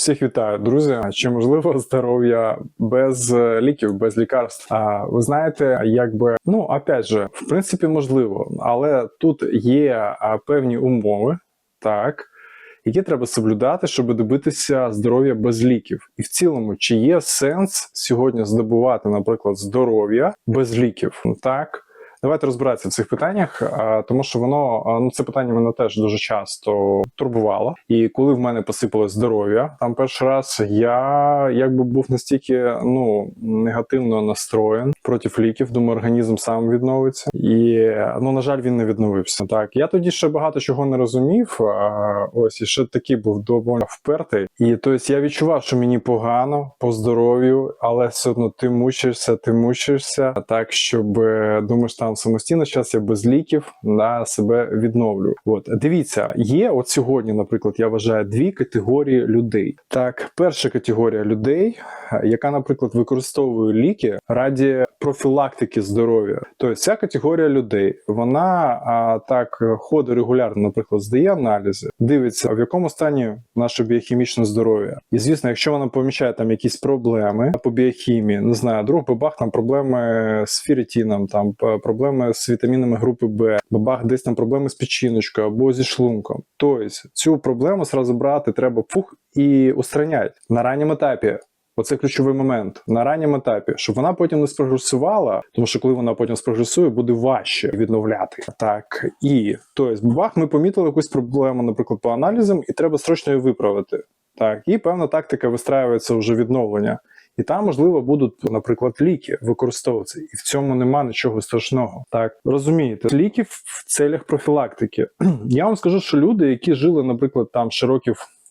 Всіх вітаю, друзі. Чи можливо здоров'я без е, ліків, без лікарств? А ви знаєте, якби ну опять же, в принципі, можливо, але тут є певні умови, так. Які треба соблюдати, щоб добитися здоров'я без ліків, і в цілому, чи є сенс сьогодні здобувати, наприклад, здоров'я без ліків? Так, давайте розбиратися в цих питаннях, тому що воно ну це питання мене теж дуже часто турбувало. І коли в мене посипалось здоров'я, там перший раз я якби був настільки ну негативно настроєн проти ліків. Думаю, організм сам відновиться, і ну на жаль, він не відновився. Так я тоді ще багато чого не розумів. Ось і ще такий був доволі впертий. І тобто я відчував, що мені погано по здоров'ю, але все одно ти мучишся, ти мучишся так, щоб думаєш там самостійно. Зараз я без ліків на себе відновлю. От дивіться, є от сьогодні, наприклад, я вважаю дві категорії людей. Так, перша категорія людей, яка, наприклад, використовує ліки раді профілактики здоров'я. Тобто ця категорія людей, вона а, так ходить регулярно, наприклад, здає аналізи, дивиться, в якому стані наше біохімічне здоров'я. І звісно, якщо вона помічає там якісь проблеми по біохімії, не знаю, друг бабах там проблеми з ферритином, там проблеми з вітамінами групи Б, бабах десь там проблеми з печіночкою або зі шлунком. Тобто цю проблему зразу брати треба фух і устранять на ранньому етапі. Оце ключовий момент на ранньому етапі, щоб вона потім не спрогресувала, тому що коли вона потім спрогресує, буде важче відновляти. Так і тобто, бах, ми помітили якусь проблему, наприклад, по аналізам, і треба срочно її виправити. Так, і певна тактика вистраюється вже відновлення. І там, можливо, будуть, наприклад, ліки використовуватися, і в цьому нема нічого страшного. Так розумієте, ліки в целях профілактики. Я вам скажу, що люди, які жили, наприклад, там ще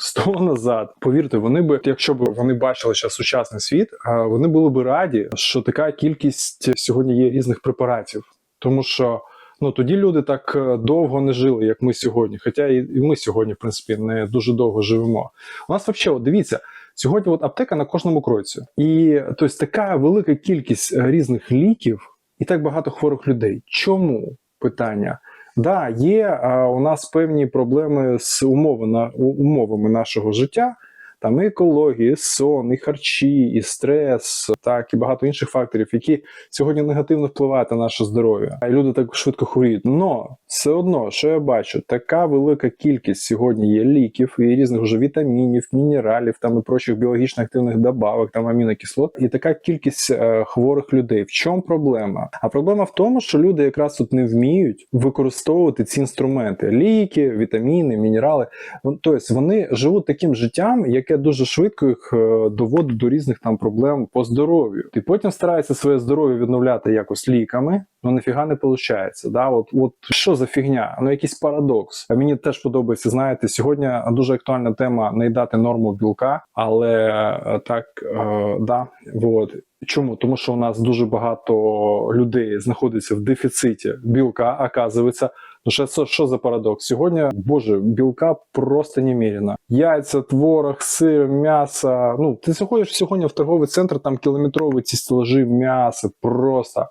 100 назад, повірте, вони би, якщо б вони бачили зараз сучасний світ, вони були б раді, що така кількість сьогодні є різних препаратів, тому що. Ну тоді люди так е, довго не жили, як ми сьогодні. Хоча і і ми сьогодні, в принципі, не дуже довго живемо. У нас взагалі, от дивіться, сьогодні от аптека на кожному кроці, і тобто така велика кількість е, різних ліків і так багато хворих людей. Чому питання? Да, є а, у нас певні проблеми з умови на умовами нашого життя. Там і екологія, і сон, і харчі, і стрес, так і багато інших факторів, які сьогодні негативно впливають на наше здоров'я. І люди так швидко хворіють. Но все одно, що я бачу, така велика кількість сьогодні є ліків і різних вже вітамінів, мінералів, там і прочих біологічно активних добавок, там амінокислот, і така кількість е, хворих людей. В чому проблема? А проблема в тому, що люди якраз тут не вміють використовувати ці інструменти: ліки, вітаміни, мінерали. Тобто вони живуть таким життям, яке дуже швидко їх е, доводить до різних там проблем по здоров'ю. І потім стараються своє здоров'я відновляти якось ліками. Ну ніфіга не виходить. Да? От, от що за фігня? Ну якийсь парадокс. А мені теж подобається. Знаєте, сьогодні дуже актуальна тема наїдати норму білка, але е, так е, да, от. Чому? Тому що у нас дуже багато людей знаходиться в дефіциті білка, оказується. Ну, що, що, за парадокс? Сьогодні, боже, білка просто немерено. Яйця, творог, сир, м'ясо. Ну, ти заходиш сьогодні в торговий центр, там кілометрові ці стелажі м'яса, просто.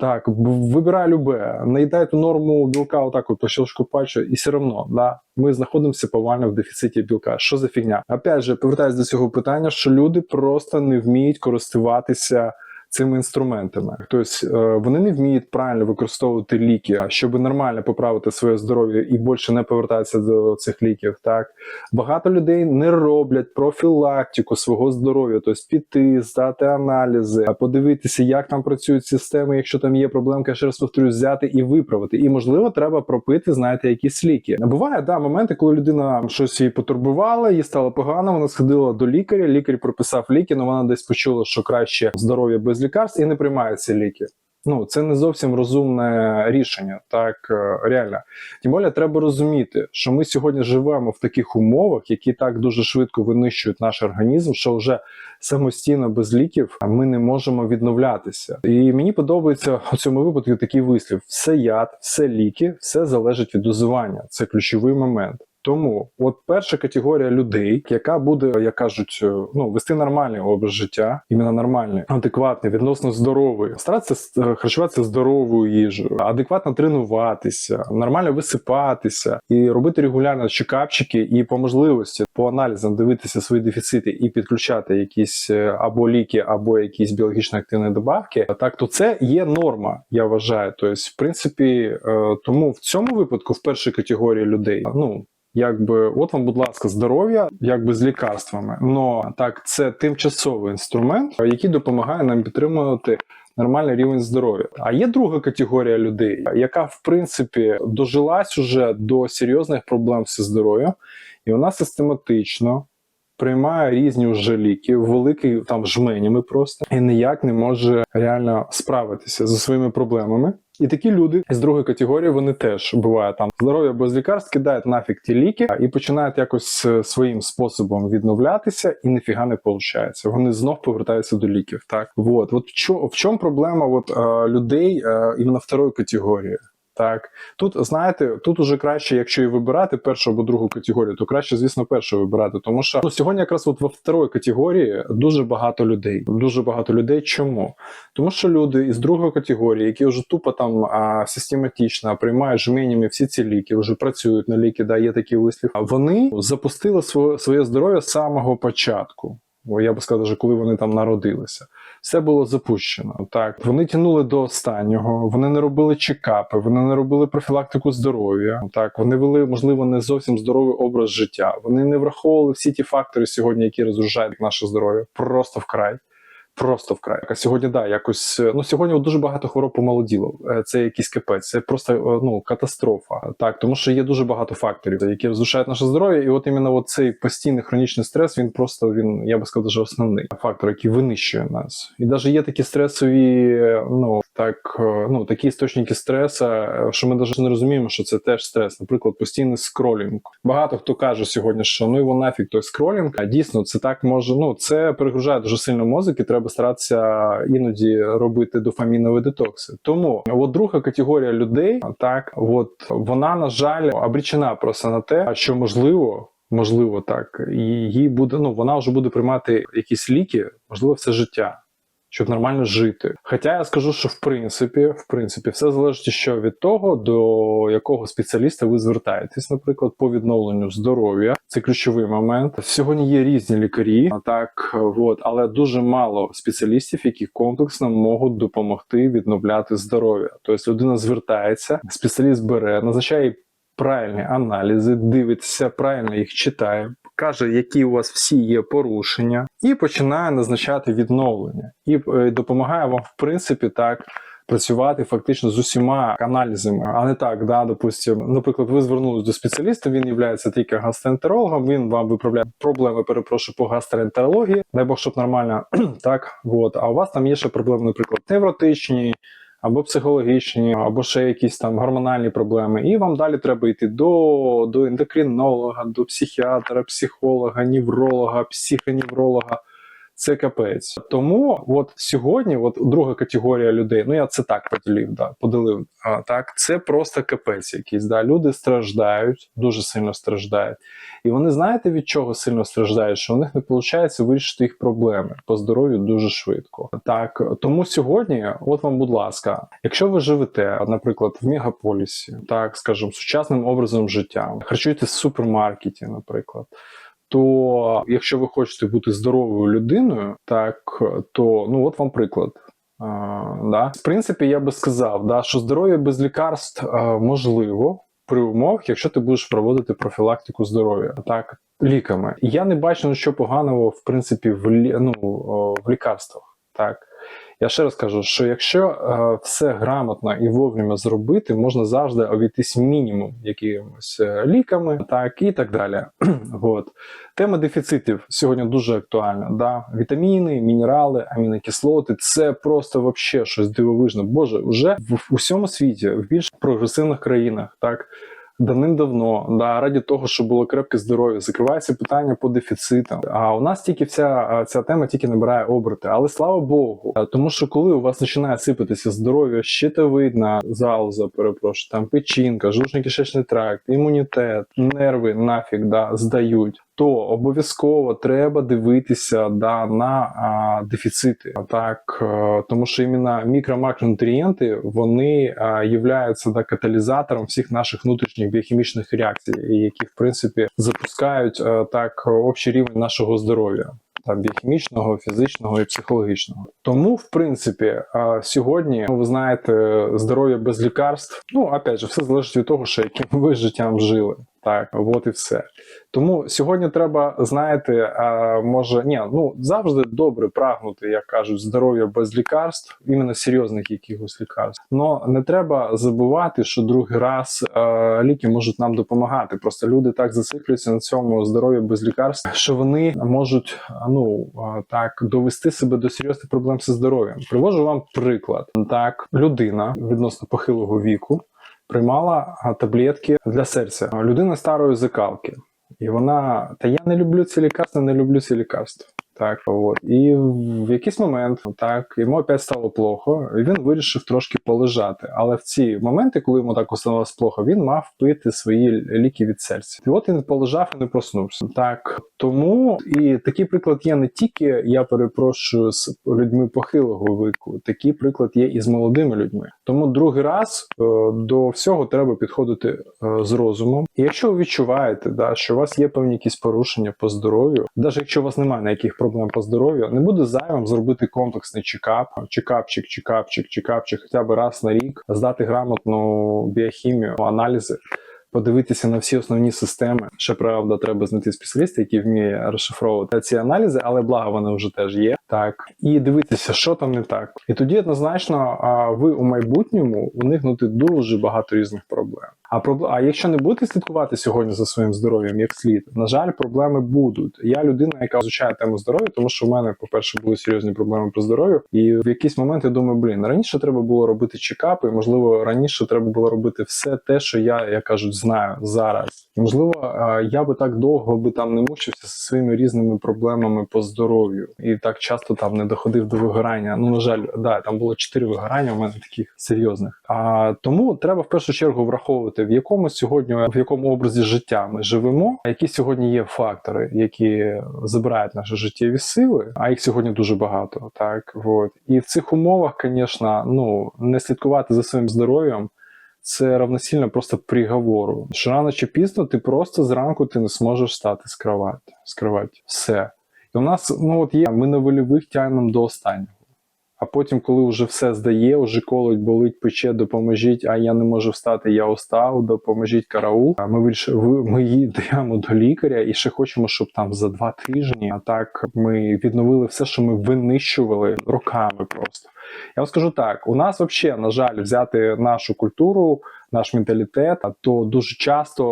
Так, вибирай любе, наїдай ту норму білка отак от по щелчку пальця, і все одно, да, ми знаходимося повально в дефіциті білка. Що за фігня? Опять же, повертаюсь до цього питання, що люди просто не вміють користуватися цими інструментами. Тобто е, вони не вміють правильно використовувати ліки, щоб нормально поправити своє здоров'я і більше не повертатися до цих ліків. Так багато людей не роблять профілактику свого здоров'я, тобто піти, здати аналізи, подивитися, як там працюють системи, якщо там є проблемка, ще раз повторюю, взяти і виправити. І можливо, треба пропити, знаєте, якісь ліки. Буває да моменти, коли людина щось її потурбувала, їй стало погано. Вона сходила до лікаря. Лікар прописав ліки, але вона десь почула, що краще здоров'я без лікарств і не приймає ці ліки. Ну, це не зовсім розумне рішення, так е, реально. Тим більше треба розуміти, що ми сьогодні живемо в таких умовах, які так дуже швидко винищують наш організм, що вже самостійно без ліків ми не можемо відновлятися. І мені подобається у цьому випадку такий вислів: все яд, все ліки, все залежить від дозування. Це ключовий момент. Тому от перша категорія людей, яка буде, як кажуть, е, ну вести нормальний образ життя, іменно нормальний, адекватний, відносно здоровий, старатися е, харчуватися здоровою їжею, адекватно тренуватися, нормально висипатися і робити регулярно чекапчики, і по можливості по аналізам дивитися свої дефіцити і підключати якісь е, або ліки, або якісь біологічно активні добавки. Так, то це є норма, я вважаю. Тобто, в принципі, тому в цьому випадку, в першій категорії людей, ну. Якби от вам, будь ласка, здоров'я, якби з лікарствами. Но так, це тимчасовий інструмент, який допомагає нам підтримувати нормальний рівень здоров'я. А є друга категорія людей, яка в принципі дожилась уже до серйозних проблем зі здоров'ям, і вона систематично приймає різні вже ліки, великий там жменями просто і ніяк не може реально справитися зі своїми проблемами. І такі люди з другої категорії вони теж буває там здоров'я без лікарств, кидають нафіг ті ліки і починають якось е, своїм способом відновлятися, і ніфіга не виходить. Вони знов повертаються до ліків. Так, от, от в чому проблема от, е, людей е, іменно второї категорії? Так, тут знаєте, тут уже краще, якщо і вибирати першу або другу категорію, то краще, звісно, першу вибирати. Тому що ну, сьогодні якраз от во второї категорії дуже багато людей. Дуже багато людей. Чому? Тому що люди із другої категорії, які вже тупо там а, систематично приймають жменями всі ці ліки, вже працюють на ліки, да, є такий вислів. Вони запустили своє, своє здоров'я з самого початку. Я би сказав, коли вони там народилися, все було запущено. Так вони тянули до останнього, вони не робили чекапи, вони не робили профілактику здоров'я. Так вони вели, можливо, не зовсім здоровий образ життя. Вони не враховували всі ті фактори сьогодні, які розрушають наше здоров'я, просто вкрай. Просто вкрай. А сьогодні да, якось ну сьогодні дуже багато хвороб помолоділо. Е, Це якийсь капець, це просто е, ну катастрофа. Так, тому що є дуже багато факторів, які розрушають наше здоров'я, і от іменно от цей постійний хронічний стрес, він просто він, я би сказав, даже основний фактор, який винищує нас. І навіть є такі стресові, е, ну так, е, ну такі істочники стресу, е, що ми навіть не розуміємо, що це теж стрес. Наприклад, постійний скролінг. Багато хто каже сьогодні, що ну його нафіг той скролінг. А дійсно, це так може. Ну це перегружає дуже сильно мозок, і треба старатися іноді робити дофамінові детокси. Тому от друга категорія людей, так от вона на жаль обрічена просто на те, що можливо. Можливо, так її буде. Ну вона вже буде приймати якісь ліки, можливо, все життя щоб нормально жити. Хоча я скажу, що в принципі, в принципі, все залежить що від того, до якого спеціаліста ви звертаєтесь, наприклад, по відновленню здоров'я. Це ключовий момент. Сьогодні є різні лікарі, так от, але дуже мало спеціалістів, які комплексно можуть допомогти відновляти здоров'я. Тобто людина звертається, спеціаліст бере, назначає правильні аналізи, дивиться, правильно їх читає, каже, які у вас всі є порушення, і починає назначати відновлення, і е, допомагає вам, в принципі, так. Працювати фактично з усіма аналізами, а не так, да, допустим, наприклад, ви звернулись до спеціаліста, він є тільки гастроентерологом, він вам виправляє проблеми, перепрошую, по гастроентерології, дай Бог, щоб нормально, так, от, а у вас там є ще проблеми, наприклад, невротичні, або психологічні, або ще якісь там гормональні проблеми. І вам далі треба йти до, до ендокринолога, до психіатра, психолога, невролога, психоневролога. Це капець. Тому от сьогодні, от друга категорія людей, ну я це так поділив, да, поділив. А, так, це просто капець якийсь. Да. Люди страждають, дуже сильно страждають. І вони знаєте від чого сильно страждають? Що у них не виходить вирішити їх проблеми по здоров'ю дуже швидко. Так тому сьогодні, от вам, будь ласка, якщо ви живете, наприклад, в мегаполісі, так скажімо, сучасним образом життя, харчуєтесь в супермаркеті, наприклад то якщо ви хочете бути здоровою людиною, так то ну от вам приклад. А, да. В принципі, я би сказав, да, що здоров'я без лікарств а, можливо при умовах, якщо ти будеш проводити профілактику здоров'я так ліками. Я не бачу нічого поганого в принципі в ну, в лікарствах. Так я ще раз кажу, що якщо е, все грамотно і вовремя зробити, можна завжди обійтись мінімум якимось е, ліками, так і так далі. От. Тема дефіцитів сьогодні дуже актуальна. Да? Вітаміни, мінерали, амінокислоти це просто вообще щось дивовижне. Боже, вже в усьому світі, в більш прогресивних країнах, так давним-давно, да, раді того, щоб було крепке здоров'я, закривається питання по дефіцитам. А у нас тільки вся ця тема тільки набирає оберти. Але слава Богу, тому що коли у вас починає сипатися здоров'я, щитовидна залоза, перепрошую, там печінка, жовчно-кишечний тракт, імунітет, нерви нафіг да, здають. То обов'язково треба дивитися да, на а, дефіцити. Так, е, тому що іменно мікро-макронутрієнти вони а, являються да, каталізатором всіх наших внутрішніх біохімічних реакцій, які в принципі запускають е, так общий рівень нашого здоров'я. Там біохімічного, фізичного і психологічного. Тому, в принципі, е, сьогодні ну, ви знаєте, здоров'я без лікарств. Ну, опять же, все залежить від того, що яким ви життям жили. Так, от і все. Тому сьогодні треба, знаєте, може, ні, ну завжди добре прагнути, як кажуть, здоров'я без лікарств, іменно серйозних якихось лікарств. Но не треба забувати, що другий раз е, ліки можуть нам допомагати. Просто люди так зациклюються на цьому здоров'я без лікарств, що вони можуть ну е, так довести себе до серйозних проблем зі здоров'ям. Привожу вам приклад. Так, людина відносно похилого віку приймала таблетки для серця. Людина старої закалки. І вона, та я не люблю ці лікарства, не люблю ці лікарства. Так, от. І в якийсь момент так йому опять стало плохо, і він вирішив трошки полежати. Але в ці моменти, коли йому так становилось плохо, він мав пити свої ліки від серця. І от він полежав і не проснувся. Так тому і такий приклад є не тільки, я перепрошую, з людьми похилого віку, такий приклад є і з молодими людьми. Тому другий раз е, до всього треба підходити е, з розумом. І якщо ви відчуваєте, да, що у вас є певні якісь порушення по здоров'ю, навіть якщо у вас немає ніяких проблем по здоров'ю, не буде зайвим зробити комплексний чекап, чекапчик, чекапчик, чекапчик, хоча б раз на рік, здати грамотну біохімію, аналізи. Подивитися на всі основні системи. Ще правда, треба знайти спеціаліста, який вміє розшифровувати ці аналізи, але благо вони вже теж є. Так і дивитися, що там не так. І тоді однозначно, ви у майбутньому уникнути дуже багато різних проблем. А проблем, а якщо не будете слідкувати сьогодні за своїм здоров'ям як слід, на жаль, проблеми будуть. Я людина, яка вивчає тему здоров'я, тому що в мене, по-перше, були серйозні проблеми по здоров'ю. І в якийсь момент я думаю, блін, раніше треба було робити чекапи, можливо, раніше треба було робити все те, що я, як кажуть, знаю зараз. Можливо, я би так довго би там не мучився зі своїми різними проблемами по здоров'ю, і так часто там не доходив до вигорання. Ну на жаль, да, там було чотири вигорання у мене таких серйозних. А тому треба в першу чергу враховувати, в якому сьогодні в якому образі життя ми живемо, які сьогодні є фактори, які забирають наші життєві сили, а їх сьогодні дуже багато. Так от і в цих умовах, звісно, ну не слідкувати за своїм здоров'ям. Це равносильно просто приговору. Що рано чи пізно ти просто зранку ти не зможеш стати з кроваті. З кроваті. Все. У нас ну от є, ми на вольових тягнемо до останнього. А потім, коли вже все здає, вже колоть, болить, пече, допоможіть, а я не можу встати, я устав, допоможіть караул. А Ми ми йдемо до лікаря і ще хочемо, щоб там за два тижні, а так ми відновили все, що ми винищували роками просто. Я вам скажу так: у нас взагалі, на жаль, взяти нашу культуру, наш менталітет, то дуже часто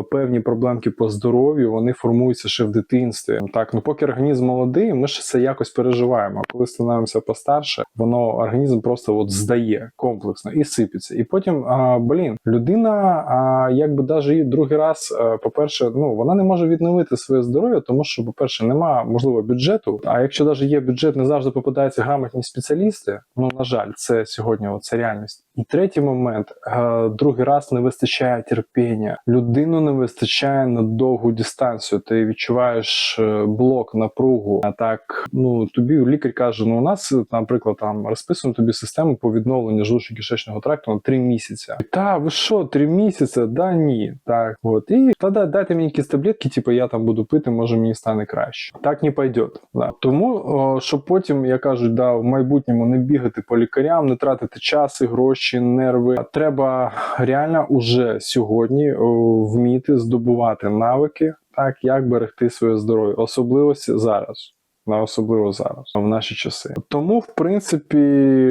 е, певні проблемки по здоров'ю вони формуються ще в дитинстві. Так, ну поки організм молодий, ми ще це якось переживаємо. А коли становимося постарше, воно організм просто от здає комплексно і сипеться. І потім, а, блін, людина, а, якби даже і другий раз, е, по-перше, ну вона не може відновити своє здоров'я, тому що, по-перше, немає можливо бюджету. А якщо навіть є бюджет, не завжди попадаються грамотні спеціалісти. Ну на жаль, це сьогодні от, реальність. І третій момент: е, другий раз не вистачає терпіння. Людину не вистачає на довгу дистанцію. Ти відчуваєш е, блок, напругу. А так, ну тобі лікар каже: ну у нас, наприклад, там розписуємо тобі систему по відновленню желудочно-кишечного тракту на три місяці. Та ви що, три місяці? Да ні. Так, от і тоді дайте мені якісь таблетки, типу я там буду пити, може мені стане краще. Так не пойде. Да. Тому, о, щоб потім, як кажуть, да, в майбутньому не бігати по лікарям, не тратити час і гроші, нерви. Треба реально уже сьогодні вміти здобувати навики, так як берегти своє здоров'я, особливо зараз. На особливо зараз в наші часи. Тому, в принципі,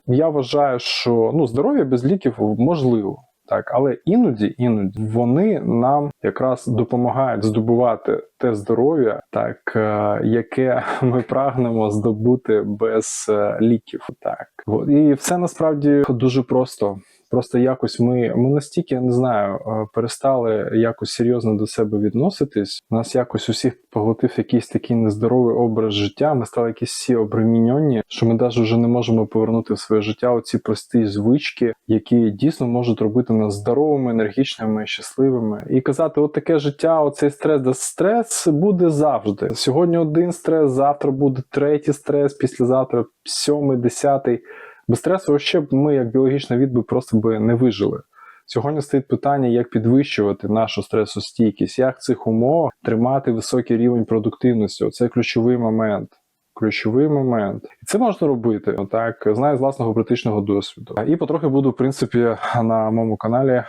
я вважаю, що ну здоров'я без ліків можливо. Так, але іноді, іноді вони нам якраз допомагають здобувати те здоров'я, так е, яке ми прагнемо здобути без е, ліків. Так і все насправді дуже просто. Просто якось ми, ми настільки не знаю, е, перестали якось серйозно до себе відноситись. Нас якось усіх поглотив якийсь такий нездоровий образ життя. Ми стали якісь всі обреміньонні, що ми навіть вже не можемо повернути в своє життя оці прості звички, які дійсно можуть робити нас здоровими, енергічними, щасливими. І казати, от таке життя, оцей стрес, да стрес буде завжди. Сьогодні один стрес, завтра буде третій стрес, післязавтра сьомий, десятий. Без стресу ще б ми, як біологічна відби просто би не вижили. Сьогодні стоїть питання, як підвищувати нашу стресостійкість, як в цих умовах тримати високий рівень продуктивності. Це ключовий момент. Ключовий момент, і це можна робити так. Знаю з власного практичного досвіду. І потрохи буду, в принципі, на моєму каналі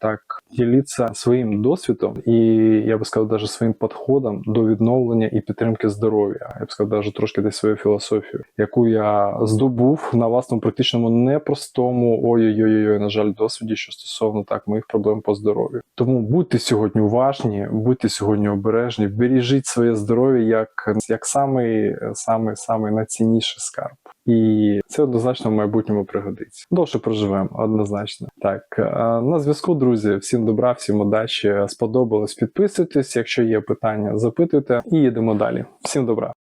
так ділитися своїм досвідом, і я би сказав, навіть своїм підходом до відновлення і підтримки здоров'я. Я б сказав, навіть трошки десь свою філософію, яку я здобув на власному практичному непростому ой-ой-ой, на жаль, досвіді, що стосовно так моїх проблем по здоров'ю. Тому будьте сьогодні уважні, будьте сьогодні обережні, бережіть своє здоров'я як, як самий, самий, самий найцінніший скарб. І це однозначно в майбутньому пригодиться. Довше проживемо, однозначно. Так, е, на зв'язку, друзі. Всім добра, всім удачі. Сподобалось. Підписуйтесь. Якщо є питання, запитуйте і їдемо далі. Всім добра.